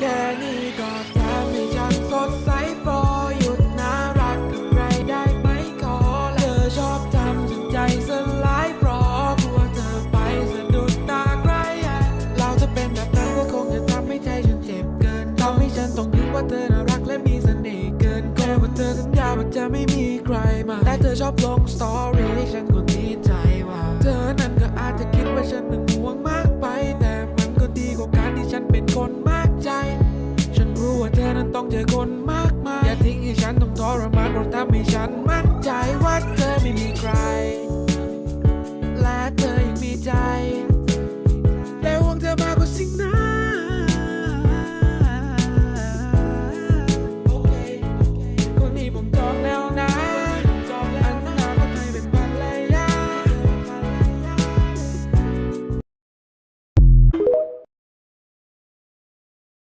แค่นี้ก็ทำให้ฉันสดใสโปรดหยุดน่ารักกับใครได้ไหมขอเธอชอบทำจนใจสลายเพราะกลัวเธอไปสะดุดตาใครอะเราจะเป็นแบบนั้นก็คงจะทำให้ใจฉันเจ็บเกินทำให้ฉันต้องคิดว่าเธอน่ารักและมีเสน่ห์เกินแค่ว่าเธอสัญญาว่าจะไม่มีใครมาแต่เธอชอบลงสตอรี่ ต้องเจอคนมากมาย อย่าทิ้งให้ฉันต้องทรมานเพราะทำให้ฉัน